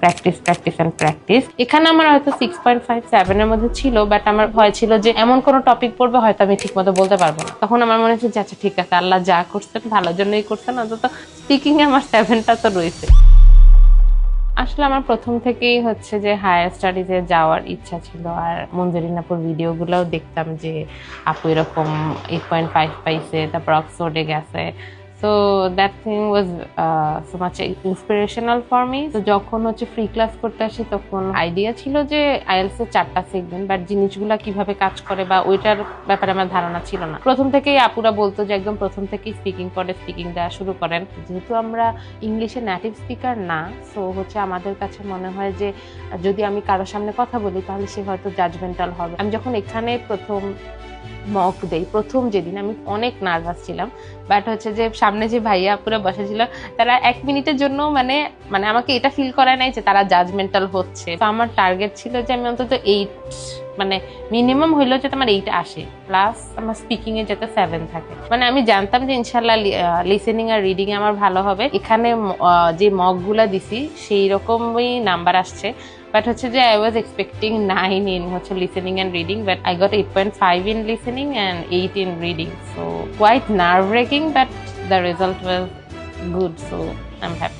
Practice practice and practice এখানে আমার হয়তো সিক্স পয়েন্ট ফাইভ সেভেনের মধ্যে ছিল বাট আমার যে এমন কোনো টপিক পড়বে, হয়তো আমি ঠিক মতো বলতে পারব না। তখন আমার মনে হচ্ছে যে আচ্ছা ঠিক আছে, আল্লাহ যা করছেন, ভালোর জন্যই করছেন, অন্তত স্পিকিং এ আমার সেভেনটা তো রয়েছে। আসলে আমার প্রথম থেকেই হচ্ছে যে হায়ার স্টাডিজে যাওয়ার ইচ্ছা ছিল, আর মঞ্জুরিনাপুর ভিডিওগুলোও দেখতাম যে, আপু এরকম এইট পয়েন্ট ফাইভ পাইছে, তারপর অক্সফোর্ডে গেছে। So that thing was so much inspirational for me তো যখন হচ্ছে ফ্রি ক্লাস করতে আসি, তখন আইডিয়া ছিল যে আইএলস এর চারটা সেগমেন্ট বাট জিনিসগুলো কীভাবে কাজ করে বা ওইটার ব্যাপারে আমার ধারণা ছিল না। প্রথম থেকেই আপুরা বলতো যে একদম প্রথম থেকেই স্পিকিং পরে স্পিকিং দেওয়া শুরু করেন। যেহেতু আমরা ইংলিশে নেটিভ স্পিকার না সো হচ্ছে আমাদের কাছে মনে হয় যে, যদি আমি কারোর সামনে কথা বলি, তাহলে সে হয়তো জাজমেন্টাল হবে। আমি যখন এখানে প্রথম মক দেই প্রথম যেদিন আমি অনেক নার্ভাস ছিলাম বাট হচ্ছে যে সামনে যে ভাইয়া পুরো বসেছিল তারা এক মিনিটের জন্য মানে মানে আমাকে এটা ফিল করায় নাই যে তারা জাজমেন্টাল হচ্ছে। তো আমার টার্গেট ছিল যে আমি অন্তত এইট মানে মিনিমাম হইল যে তোমার এইট আসে প্লাস আমার স্পিকিং এ যাতে সেভেন থাকে। মানে আমি জানতাম যে ইনশাল্লাহ লিসেনিং আর রিডিং আমার ভালো হবে। এখানে যে মকগুলা দিছি সেই রকমই নাম্বার আসছে। বাট হচ্ছে যে I was expecting nine in হচ্ছে listening and reading but I got eight point five in listening and eight in reading so quite nerve breaking but the result was good so I am happy